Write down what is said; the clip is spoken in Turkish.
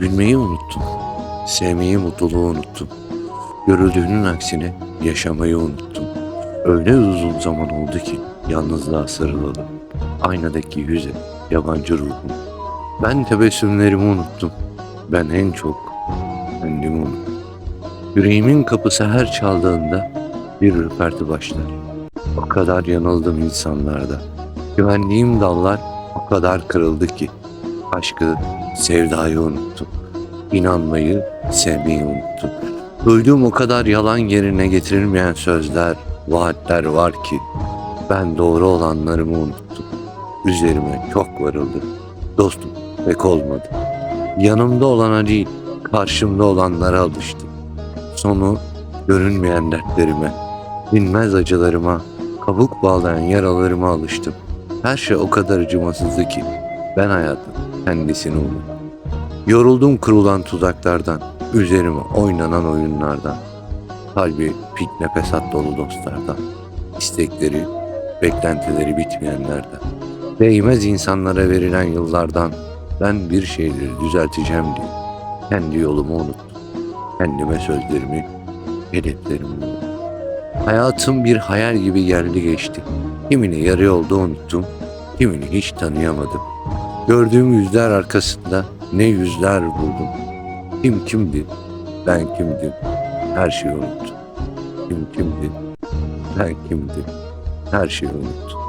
Gülmeyi unuttum. Sevmeyi, mutluluğu unuttum. Görüldüğünün aksine yaşamayı unuttum. Öyle uzun zaman oldu ki yalnızlığa sarılalı. Aynadaki yüze yabancı ruhum. Ben tebessümlerimi unuttum. Ben en çok kendimi unuttum. Yüreğimin kapısı her çaldığında bir ürperti başlar. O kadar yanıldım insanlarda. Güvendiğim dallar o kadar kırıldı ki aşkı, sevdayı unuttum. İnanmayı, sevmeyi unuttum. Duyduğum o kadar yalan yerine getirilmeyen sözler, vaatler var ki ben doğru olanlarımı unuttum. Üzerime çok varıldı. Dostum pek olmadı. Yanımda olana değil, karşımda olanlara alıştım. Sonu görünmeyen dertlerime, dinmez acılarıma, kabuk bağlayan yaralarıma alıştım. Her şey o kadar acımasızdı ki ben hayatın kendisini unuttum. Yoruldum kurulan tuzaklardan, üzerime oynanan oyunlardan. Kalbi fitne pesat dolu dostlardan. istekleri, beklentileri bitmeyenlerden. Değmez insanlara verilen yıllardan ben bir şeyleri düzelteceğim diye kendi yolumu unuttum. Kendime sözlerimi, hedeflerimi unuttum. Hayatım bir hayal gibi geldi geçti. Kimini yarı yolda unuttum, kimini hiç tanıyamadım. Gördüğüm yüzler arkasında ne yüzler buldum. Kim kimdi, ben kimdim, her şeyi unuttum. Kim kimdi, ben kimdim, her şeyi unuttum.